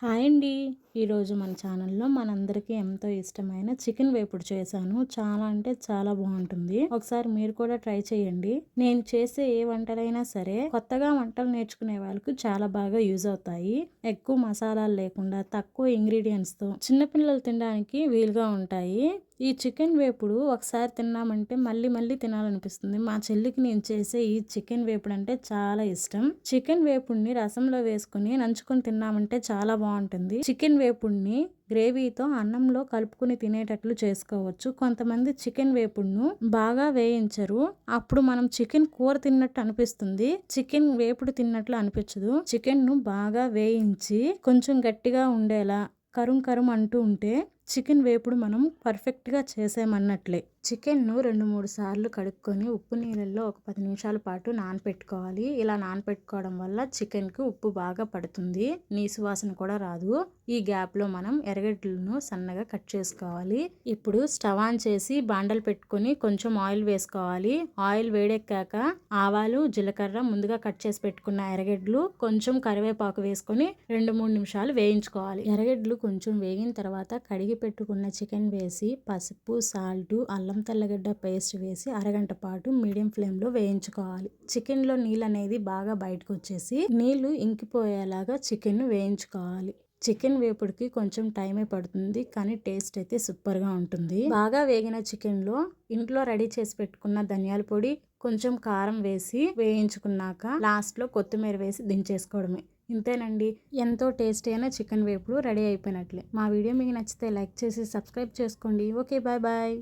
Huh. Hi అండి. ఈరోజు మన ఛానల్లో మనందరికీ ఎంతో ఇష్టమైన చికెన్ వేపుడు చేశాను. చాలా అంటే చాలా బాగుంటుంది. ఒకసారి మీరు కూడా ట్రై చేయండి. నేను చేసే ఏ వంటలైనా సరే కొత్తగా వంటలు నేర్చుకునే వాళ్ళకు చాలా బాగా యూజ్ అవుతాయి. ఎక్కువ మసాలాలు లేకుండా తక్కువ ఇంగ్రీడియంట్స్తో చిన్నపిల్లలు తినడానికి వీలుగా ఉంటాయి. ఈ చికెన్ వేపుడు ఒకసారి తిన్నామంటే మళ్ళీ మళ్ళీ తినాలనిపిస్తుంది. మా చెల్లికి నేను చేసే ఈ చికెన్ వేపుడు అంటే చాలా ఇష్టం. చికెన్ వేపుడిని రసంలో వేసుకుని నంచుకొని తిన్నామంటే చాలా బాగుంటుంది. చికెన్ వేపుడిని గ్రేవీతో అన్నంలో కలుపుకుని తినేటట్లు చేసుకోవచ్చు. కొంతమంది చికెన్ వేపుడును బాగా వేయించరు. అప్పుడు మనం చికెన్ కూర తిన్నట్టు అనిపిస్తుంది. చికెన్ వేపుడు తిన్నట్లు అనిపించదు. చికెన్ను బాగా వేయించి కొంచెం గట్టిగా ఉండేలా కరుం కరుం అంటూ ఉంటే చికెన్ వేపుడు మనం పర్ఫెక్ట్గా చేసామన్నట్లే. చికెన్ను రెండు మూడు సార్లు కడుక్కొని ఉప్పు నీళ్ళల్లో ఒక పది నిమిషాల పాటు నానపెట్టుకోవాలి. ఇలా నానపెట్టుకోవడం వల్ల చికెన్కి ఉప్పు బాగా పడుతుంది. నీసు వాసన కూడా రాదు. ఈ గ్యాప్లో మనం ఎర్రగడ్డలను సన్నగా కట్ చేసుకోవాలి. ఇప్పుడు స్టవ్ ఆన్ చేసి బాండలు పెట్టుకొని కొంచెం ఆయిల్ వేసుకోవాలి. ఆయిల్ వేడెక్కాక ఆవాలు జీలకర్ర ముందుగా కట్ చేసి పెట్టుకున్న ఎర్రగడ్డలు కొంచెం కరివేపాకు వేసుకొని రెండు మూడు నిమిషాలు వేయించుకోవాలి. ఎర్రగడ్డలు కొంచెం వేగిన తర్వాత కడిగి పెట్టుకున్న చికెన్ వేసి పసుపు సాల్ట్ అల్లం తెల్లగడ్డ పేస్ట్ వేసి అరగంట పాటు మీడియం ఫ్లేమ్లో వేయించుకోవాలి. చికెన్లో నీళ్ళు అనేది బాగా బయటకు వచ్చేసి నీళ్ళు ఇంకిపోయేలాగా చికెన్ వేయించుకోవాలి. చికెన్ వేపుడికి కొంచెం టైమే పడుతుంది కానీ టేస్ట్ అయితే సూపర్గా ఉంటుంది. బాగా వేగిన చికెన్లో ఇంట్లో రెడీ చేసి పెట్టుకున్న ధనియాల పొడి కొంచెం కారం వేసి వేయించుకున్నాక లాస్ట్లో కొత్తిమీర వేసి దించేసుకోవడమే. ఇంతేనండి. ఎంతో టేస్టీ అయిన చికెన్ వేపుడు రెడీ అయిపోయినట్లే. మా వీడియో మీకు నచ్చితే లైక్ చేసి సబ్స్క్రైబ్ చేసుకోండి. Okay bye bye.